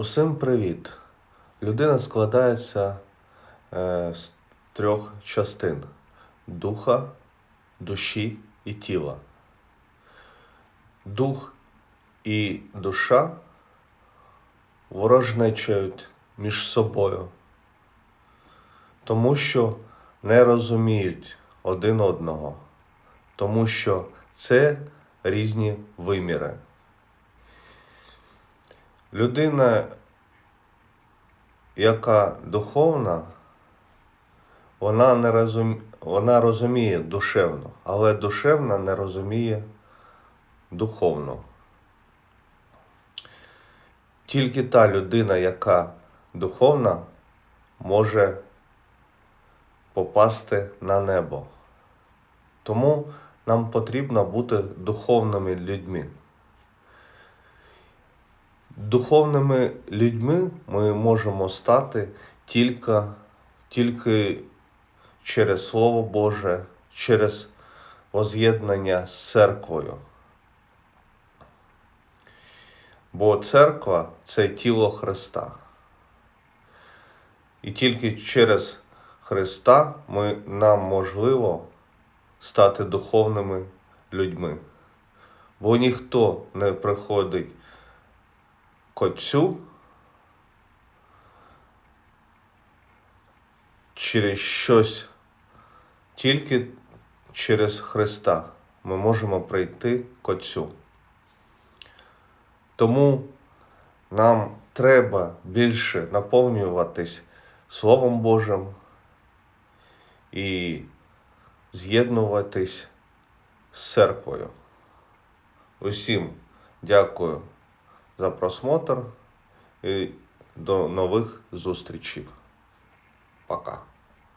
Усім привіт! Людина складається е, з трьох частин: духа, душі і тіла. Дух і душа ворожнечають між собою, тому що не розуміють один одного, тому що це різні виміри. Людина, яка духовна, вона, не розум... вона розуміє душевно, але душевна не розуміє духовно. Тільки та людина, яка духовна, може попасти на небо. Тому нам потрібно бути духовними людьми. Духовними людьми ми можемо стати тільки, тільки через Слово Боже, через воз'єднання з церквою. Бо церква це тіло Христа. І тільки через Христа ми, нам можливо стати духовними людьми. Бо ніхто не приходить к через щось, тільки через Христа ми можемо прийти к Отцю. Тому нам треба більше наповнюватись Словом Божим і з'єднуватись з церквою. Усім дякую за просмотр і до нових зустрічей. Пока.